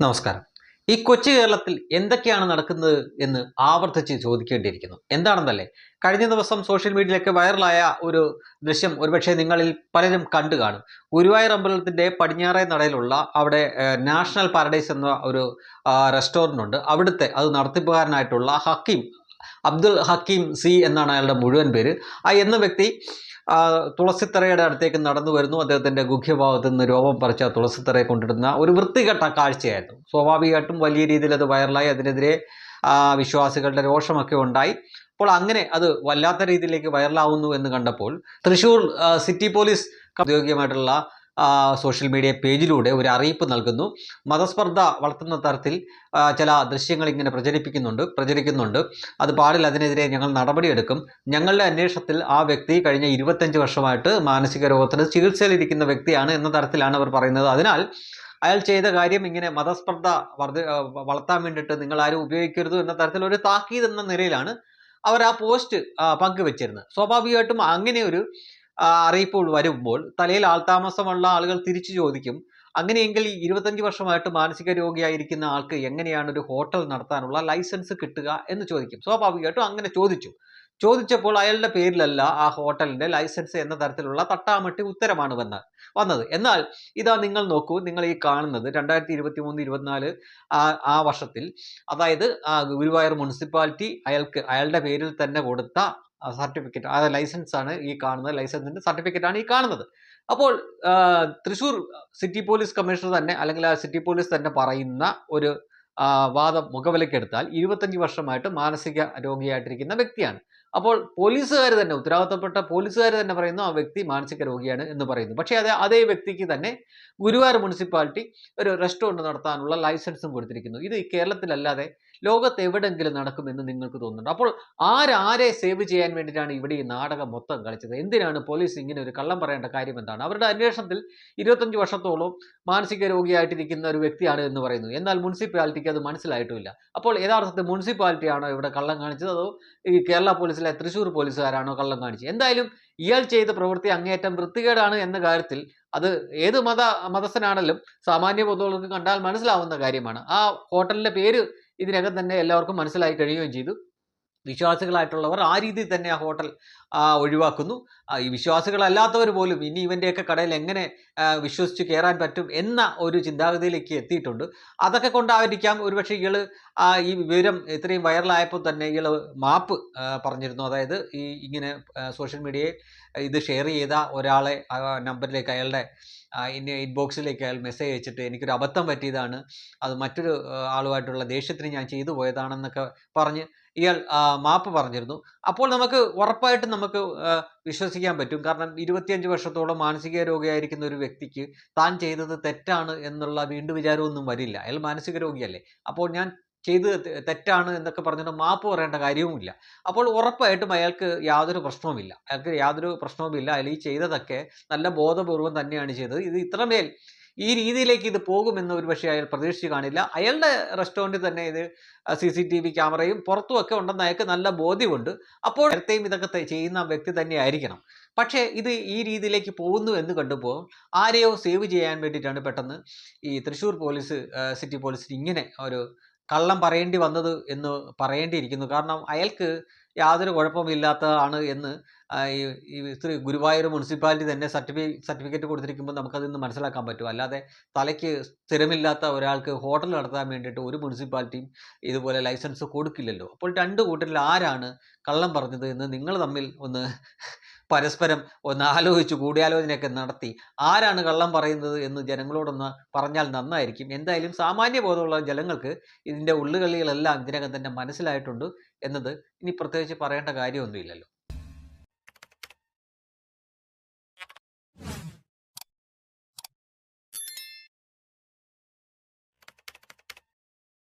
നമസ്കാരം. ഈ കൊച്ചു കേരളത്തിൽ എന്തൊക്കെയാണ് നടക്കുന്നത് എന്ന് ആവർത്തിച്ച് ചോദിക്കേണ്ടിയിരിക്കുന്നു. എന്താണെന്നല്ലേ? കഴിഞ്ഞ ദിവസം സോഷ്യൽ മീഡിയയിലൊക്കെ വൈറലായ ഒരു ദൃശ്യം ഒരുപക്ഷെ നിങ്ങളിൽ പലരും കണ്ടു കാണും. ഗുരുവായൂർ അമ്പലത്തിന്റെ പടിഞ്ഞാറേ നടയിലുള്ള അവിടെ നാഷണൽ പാരഡൈസ് എന്ന ഒരു റെസ്റ്റോറന്റ് ഉണ്ട് അവിടുത്തെ അത് നടത്തിപ്പുകാരനായിട്ടുള്ള ഹക്കീം അബ്ദുൾ ഹക്കീം സി എന്നാണ് അയാളുടെ മുഴുവൻ പേര്. ആ എന്ന വ്യക്തി തുളസിത്തറയുടെ അടുത്തേക്ക് നടന്നു വരുന്നു. അദ്ദേഹത്തിന്റെ ഗുഹ്യഭാഗത്ത് നിന്ന് രോമം പറിച്ച തുളസിത്തറയെ കൊണ്ടിടുന്ന ഒരു വൃത്തികെട്ട കാഴ്ചയായിരുന്നു. സ്വാഭാവികമായിട്ടും വലിയ രീതിയിൽ അത് വൈറലായി. അതിനെതിരെ വിശ്വാസികളുടെ രോഷമൊക്കെ ഉണ്ടായി. അപ്പോൾ അങ്ങനെ അത് വല്ലാത്ത രീതിയിലേക്ക് വൈറലാവുന്നു എന്ന് കണ്ടപ്പോൾ തൃശ്ശൂർ സിറ്റി പോലീസ് ഔദ്യോഗികമായിട്ടുള്ള സോഷ്യൽ മീഡിയ പേജിലൂടെ ഒരു അറിയിപ്പ് നൽകുന്നു. മതസ്പർദ്ധ വളർത്തുന്ന തരത്തിൽ ചില ദൃശ്യങ്ങൾ ഇങ്ങനെ പ്രചരിപ്പിക്കുന്നുണ്ട് പ്രചരിക്കുന്നുണ്ട്. അത് പാടില്ല അതിനെതിരെ ഞങ്ങൾ നടപടിയെടുക്കും. ഞങ്ങളുടെ അന്വേഷണത്തിൽ ആ വ്യക്തി കഴിഞ്ഞ ഇരുപത്തഞ്ച് വർഷമായിട്ട് മാനസിക രോഗത്തിന് ചികിത്സയിലിരിക്കുന്ന വ്യക്തിയാണ് എന്ന തരത്തിലാണ് അവർ പറയുന്നത്. അതിനാൽ അയാൾ ചെയ്ത കാര്യം ഇങ്ങനെ മതസ്പർദ്ധ വർദ്ധ വളർത്താൻ വേണ്ടിയിട്ട് നിങ്ങൾ ആരും ഉപയോഗിക്കരുത് എന്ന തരത്തിൽ ഒരു താക്കീത് എന്ന നിലയിലാണ് അവർ ആ പോസ്റ്റ് പങ്കുവച്ചിരുന്നത്. സ്വാഭാവികമായിട്ടും അങ്ങനെ ഒരു അറിയിപ്പ് വരുമ്പോൾ തലയിൽ ആൾതാമസമുള്ള ആളുകൾ തിരിച്ചു ചോദിക്കും അങ്ങനെയെങ്കിൽ ഇരുപത്തഞ്ച് വർഷമായിട്ട് മാനസിക രോഗിയായിരിക്കുന്ന ആൾക്ക് എങ്ങനെയാണ് ഒരു ഹോട്ടൽ നടത്താനുള്ള ലൈസൻസ് കിട്ടുക? എന്ന് ചോദിക്കും. സ്വാഭാവികമായിട്ടും അങ്ങനെ ചോദിച്ചു. ചോദിച്ചപ്പോൾ അയാളുടെ പേരിലല്ല ആ ഹോട്ടലിന്റെ ലൈസൻസ് എന്ന തരത്തിലുള്ള തട്ടാമട്ടി ഉത്തരമാണ് വന്ന വന്നത്. എന്നാൽ ഇതാ നിങ്ങൾ നോക്കൂ നിങ്ങൾ ഈ കാണുന്നത് രണ്ടായിരത്തി ഇരുപത്തി മൂന്ന് ഇരുപത്തിനാല് ആ വർഷത്തിൽ അതായത് ഗുരുവായൂർ മുനിസിപ്പാലിറ്റി അയാൾക്ക് അയാളുടെ പേരിൽ തന്നെ കൊടുത്ത സർട്ടിഫിക്കറ്റ് ആ ലൈസൻസ് ആണ് ഈ കാണുന്നത്. ലൈസൻസിന്റെ സർട്ടിഫിക്കറ്റ് ആണ് ഈ കാണുന്നത്. അപ്പോൾ തൃശൂർ സിറ്റി പോലീസ് കമ്മീഷണർ തന്നെ അല്ലെങ്കിൽ ആ സിറ്റി പോലീസ് തന്നെ പറയുന്ന ഒരു വാദം മുഖവിലക്കെടുത്താൽ ഇരുപത്തഞ്ച് വർഷമായിട്ട് മാനസിക രോഗിയായിട്ടിരിക്കുന്ന വ്യക്തിയാണ്. അപ്പോൾ പോലീസുകാർ തന്നെ ഉത്തരവാദിത്തപ്പെട്ട പോലീസുകാർ തന്നെ പറയുന്നു ആ വ്യക്തി മാനസിക രോഗിയാണ് എന്ന് പറയുന്നു. പക്ഷേ അതേ അതേ വ്യക്തിക്ക് തന്നെ ഗുരുവായൂർ മുനിസിപ്പാലിറ്റി ഒരു റെസ്റ്റോറന്റ് നടത്താനുള്ള ലൈസൻസും കൊടുത്തിരിക്കുന്നു. ഇത് കേരളത്തിലല്ലാതെ ലോകത്ത് എവിടെങ്കിലും നടക്കുമെന്ന് നിങ്ങൾക്ക് തോന്നുന്നുണ്ട്? അപ്പോൾ ആരാരെ സേവ് ചെയ്യാൻ വേണ്ടിയിട്ടാണ് ഇവിടെ ഈ നാടകം മൊത്തം കളിച്ചത്? എന്തിനാണ് പോലീസ് ഇങ്ങനെ ഒരു കള്ളം പറയേണ്ട കാര്യം എന്താണ്? അവരുടെ അന്വേഷണത്തിൽ ഇരുപത്തഞ്ച് വർഷത്തോളം മാനസിക രോഗിയായിട്ടിരിക്കുന്ന ഒരു വ്യക്തിയാണ് എന്ന് പറയുന്നു. എന്നാൽ മുനിസിപ്പാലിറ്റിക്ക് അത് മനസ്സിലായിട്ടുമില്ല. അപ്പോൾ യഥാർത്ഥത്തിൽ മുനിസിപ്പാലിറ്റിയാണോ ഇവിടെ കള്ളം കാണിച്ചത്? അതോ ഈ കേരള പോലീസിലെ തൃശ്ശൂർ പോലീസുകാരാണോ കള്ളം കാണിച്ചത്? എന്തായാലും ഇയാൾ ചെയ്ത പ്രവൃത്തി അങ്ങേയറ്റം വൃത്തികേടാണ് എന്ന കാര്യത്തിൽ അത് ഏത് മത മതസ്ഥനാണെങ്കിലും സാമാന്യ പൊതുവൾക്ക് കണ്ടാൽ മനസ്സിലാവുന്ന കാര്യമാണ്. ആ ഹോട്ടലിന്റെ പേര് ഇതിനകം തന്നെ എല്ലാവർക്കും മനസ്സിലായി കഴിയുകയും ചെയ്തു. വിശ്വാസികളായിട്ടുള്ളവർ ആ രീതിയിൽ തന്നെ ആ ഹോട്ടൽ ഒഴിവാക്കുന്നു. ഈ വിശ്വാസികളല്ലാത്തവർ പോലും ഇനി ഇവന്റെയൊക്കെ കടയിൽ എങ്ങനെ വിശ്വസിച്ച് കയറാൻ പറ്റും എന്ന ഒരു ചിന്താഗതിയിലേക്ക് എത്തിയിട്ടുണ്ട്. അതൊക്കെ കൊണ്ടായിരിക്കാം ഒരുപക്ഷെ ഇയാൾ ഈ വിവരം ഇത്രയും വൈറലായപ്പോൾ തന്നെ ഇയാൾ മാപ്പ് പറഞ്ഞിരുന്നു. അതായത് ഈ ഇങ്ങനെ സോഷ്യൽ മീഡിയയിൽ ഇത് ഷെയർ ചെയ്ത ഒരാളെ നമ്പറിലേക്ക് അയാളുടെ ഇൻബോക്സിലേക്ക് അയാൾ മെസ്സേജ് അയച്ചിട്ട് എനിക്കൊരു അബദ്ധം പറ്റിയതാണ്. അത് മറ്റൊരു ആളുമായിട്ടുള്ള ദേഷ്യത്തിന് ഞാൻ ചെയ്തു പോയതാണെന്നൊക്കെ പറഞ്ഞ് ഇയാൾ മാപ്പ് പറഞ്ഞിരുന്നു. അപ്പോൾ നമുക്ക് ഉറപ്പായിട്ടും നമുക്ക് വിശ്വസിക്കാൻ പറ്റും. കാരണം ഇരുപത്തിയഞ്ച് വർഷത്തോളം മാനസിക രോഗിയായിരിക്കുന്ന ഒരു വ്യക്തിക്ക് താൻ ചെയ്തത് തെറ്റാണ് എന്നുള്ള വീണ്ടും വിചാരമൊന്നും വരില്ല. അയാൾ മാനസിക രോഗിയല്ലേ. അപ്പോൾ ഞാൻ ചെയ്തത് തെ- തെറ്റാണ് എന്നൊക്കെ പറഞ്ഞിട്ട് മാപ്പ് പറയേണ്ട കാര്യവുമില്ല. അപ്പോൾ ഉറപ്പായിട്ടും അയാൾക്ക് യാതൊരു പ്രശ്നവുമില്ല. അയാൾക്ക് യാതൊരു പ്രശ്നവുമില്ല. അയാൾ ഈ ചെയ്തതൊക്കെ നല്ല ബോധപൂർവം തന്നെയാണ് ചെയ്തത്. ഇത് ഇത്രമേൽ ഈ രീതിയിലേക്ക് ഇത് പോകുമെന്ന് ഒരു പക്ഷേ അയാൾ പ്രതീക്ഷിച്ച് കാണില്ല. അയാളുടെ റെസ്റ്റോറന്റിൽ തന്നെ ഇത് സി സി ടി വി ക്യാമറയും പുറത്തുമൊക്കെ ഉണ്ടെന്ന് അയാൾക്ക് നല്ല ബോധ്യമുണ്ട്. അപ്പോൾ നേരത്തെയും ഇതൊക്കെ ചെയ്യുന്ന വ്യക്തി തന്നെ ആയിരിക്കണം. പക്ഷേ ഇത് ഈ രീതിയിലേക്ക് പോകുന്നു എന്ന് കണ്ടപ്പോൾ ആരെയോ സേവ് ചെയ്യാൻ വേണ്ടിയിട്ടാണ് പെട്ടെന്ന് ഈ തൃശ്ശൂർ പോലീസ് സിറ്റി പോലീസിന് ഇങ്ങനെ ഒരു കള്ളം പറയേണ്ടി വന്നത് എന്ന് പറയേണ്ടിയിരിക്കുന്നു. കാരണം അയാൾക്ക് യാതൊരു കുഴപ്പമില്ലാത്തതാണ് എന്ന് ഈ ശ്രീ ഗുരുവായൂർ മുനിസിപ്പാലിറ്റി തന്നെ സർട്ടിഫി സർട്ടിഫിക്കറ്റ് കൊടുത്തിരിക്കുമ്പോൾ നമുക്കതിൽ നിന്ന് മനസ്സിലാക്കാൻ പറ്റും. അല്ലാതെ തലയ്ക്ക് സ്ഥിരമില്ലാത്ത ഒരാൾക്ക് ഹോട്ടൽ നടത്താൻ വേണ്ടിയിട്ട് ഒരു മുനിസിപ്പാലിറ്റിയും ഇതുപോലെ ലൈസൻസ് കൊടുക്കില്ലല്ലോ. അപ്പോൾ രണ്ട് കൂട്ടരിൽ ആരാണ് കള്ളം പറഞ്ഞത് എന്ന് നിങ്ങൾ തമ്മിൽ ഒന്ന് പരസ്പരം ഒന്ന് ആലോചിച്ച് കൂടിയാലോചനയൊക്കെ നടത്തി ആരാണ് കള്ളം പറയുന്നത് എന്ന് ജനങ്ങളോടൊന്ന് പറഞ്ഞാൽ നന്നായിരിക്കും. എന്തായാലും സാമാന്യ ബോധമുള്ള ജനങ്ങൾക്ക് ഇതിന്റെ ഉള്ളുകളികളെല്ലാം ഇതിനകം തന്നെ മനസ്സിലായിട്ടുണ്ട് എന്നത് ഇനി പ്രത്യേകിച്ച് പറയേണ്ട കാര്യമൊന്നുമില്ലല്ലോ.